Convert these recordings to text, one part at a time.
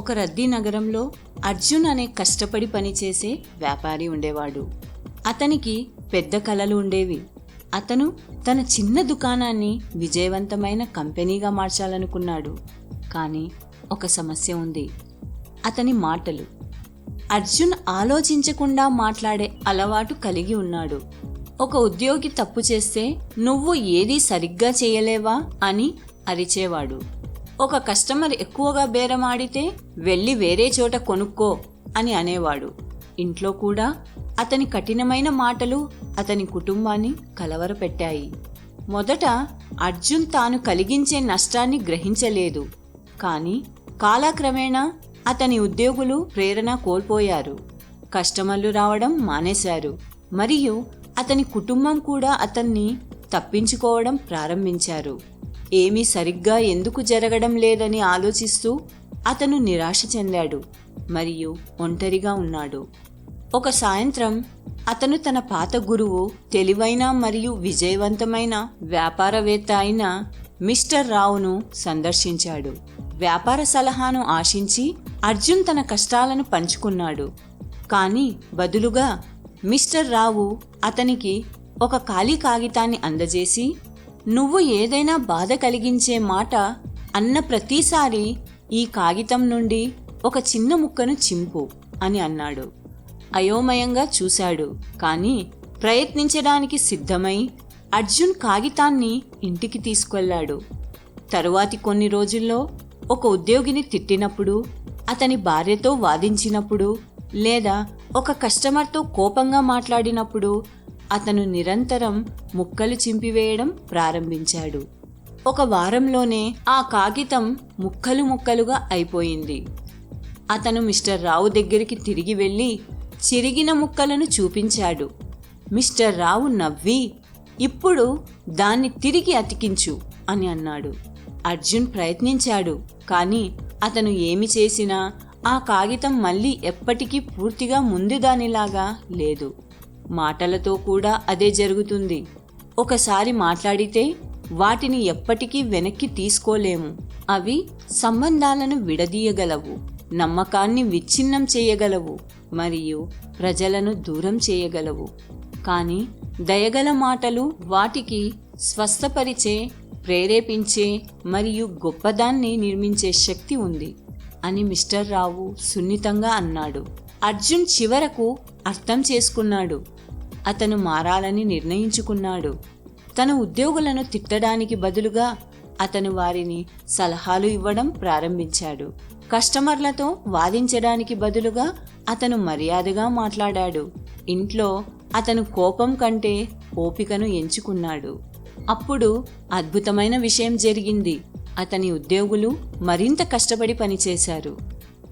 ఒక రద్దీ నగరంలో అర్జున్ అనే కష్టపడి పనిచేసే వ్యాపారి ఉండేవాడు. అతనికి పెద్ద కలలు ఉండేవి. అతను తన చిన్న దుకాణాన్ని విజయవంతమైన కంపెనీగా మార్చాలనుకున్నాడు. కానీ ఒక సమస్య ఉంది. అతని మాటలు. అర్జున్ ఆలోచించకుండా మాట్లాడే అలవాటు కలిగి ఉన్నాడు. ఒక ఉద్యోగి తప్పు చేస్తే నువ్వు ఏదీ సరిగ్గా చేయలేవా అని అరిచేవాడు. ఒక కస్టమర్ ఎక్కువగా బేరమాడితే వెళ్ళి వేరే చోట కొనుక్కో అని అనేవాడు. ఇంట్లో కూడా అతని కఠినమైన మాటలు అతని కుటుంబాన్ని కలవరపెట్టాయి. మొదట అర్జున్ తాను కలిగించే నష్టాన్ని గ్రహించలేదు. కానీ కాలక్రమేణా అతని ఉద్యోగులు ప్రేరణ కోల్పోయారు. కస్టమర్లు రావడం మానేశారు. మరియు అతని కుటుంబం కూడా అతన్ని తప్పించుకోవడం ప్రారంభించారు. ఏమీ సరిగ్గా ఎందుకు జరగడం లేదని ఆలోచిస్తూ అతను నిరాశ చెందాడు మరియు ఒంటరిగా ఉన్నాడు. ఒక సాయంత్రం అతను తన పాత గురువు తెలివైన మరియు విజయవంతమైన వ్యాపారవేత్త అయిన మిస్టర్ రావును సందర్శించాడు. వ్యాపార సలహాను ఆశించి అర్జున్ తన కష్టాలను పంచుకున్నాడు. కానీ బదులుగా మిస్టర్ రావు అతనికి ఒక ఖాళీ కాగితాన్ని అందజేసి నువ్వు ఏదైనా బాధ కలిగించే మాట అన్న ప్రతిసారి ఈ కాగితం నుండి ఒక చిన్న ముక్కను చింపు అని అన్నాడు. అయోమయంగా చూశాడు కానీ ప్రయత్నించడానికి సిద్ధమై అర్జున్ కాగితాన్ని ఇంటికి తీసుకెళ్ళాడు. తరువాతి కొన్ని రోజుల్లో ఒక ఉద్యోగిని తిట్టినప్పుడు అతని భార్యతో వాదించినప్పుడు లేదా ఒక కస్టమర్తో కోపంగా మాట్లాడినప్పుడు అతను నిరంతరం ముక్కలు చింపివేయడం ప్రారంభించాడు. ఒక వారంలోనే ఆ కాగితం ముక్కలు ముక్కలుగా అయిపోయింది. అతను మిస్టర్ రావు దగ్గరికి తిరిగి వెళ్ళి చిరిగిన ముక్కలను చూపించాడు. మిస్టర్ రావు నవ్వి ఇప్పుడు దాన్ని తిరిగి అతికించు అని అన్నాడు. అర్జున్ ప్రయత్నించాడు కానీ అతను ఏమి చేసినా ఆ కాగితం మళ్ళీ ఎప్పటికీ పూర్తిగా ముందు దానిలాగా లేదు. మాటలతో కూడా అదే జరుగుతుంది. ఒకసారి మాట్లాడితే వాటిని ఎప్పటికీ వెనక్కి తీసుకోలేము. అవి సంబంధాలను విడదీయగలవు నమ్మకాన్ని విచ్ఛిన్నం చేయగలవు మరియు ప్రజలను దూరం చేయగలవు. కానీ దయగల మాటలు వాటికి స్వస్థపరిచే ప్రేరేపించే మరియు గొప్పదాన్ని నిర్మించే శక్తి ఉంది అని మిస్టర్ రావు సున్నితంగా అన్నాడు. అర్జున్ చివరకు అర్థం చేసుకున్నాడు. అతను మారాలని నిర్ణయించుకున్నాడు. తన ఉద్యోగులను తిట్టడానికి బదులుగా అతను వారిని సలహాలు ఇవ్వడం ప్రారంభించాడు. కస్టమర్లతో వాదించడానికి బదులుగా అతను మర్యాదగా మాట్లాడాడు. ఇంట్లో అతను కోపం కంటే ఓపికను ఎంచుకున్నాడు. అప్పుడు అద్భుతమైన విషయం జరిగింది. అతని ఉద్యోగులు మరింత కష్టపడి పనిచేశారు.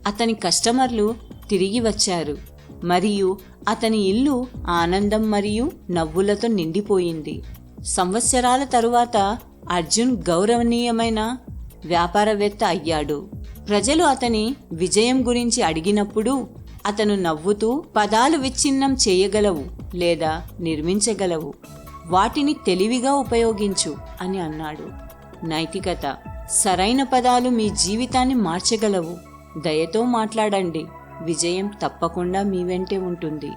అతని కస్టమర్లు తిరిగి వచ్చారు. మరియు అతని ఇల్లు ఆనందం మరియు నవ్వులతో నిండిపోయింది. సంవత్సరాల తరువాత అర్జున్ గౌరవనీయమైన వ్యాపారవేత్త అయ్యాడు. ప్రజలు అతని విజయం గురించి అడిగినప్పుడు అతను నవ్వుతూ పదాలు విచ్ఛిన్నం చేయగలవు లేదా నిర్మించగలవు వాటిని తెలివిగా ఉపయోగించు అని అన్నాడు. నైతికత సరైన పదాలు మీ జీవితాన్ని మార్చగలవు. దయతో మాట్లాడండి. విజయం తప్పకుండా మీ వెంటే ఉంటుంది.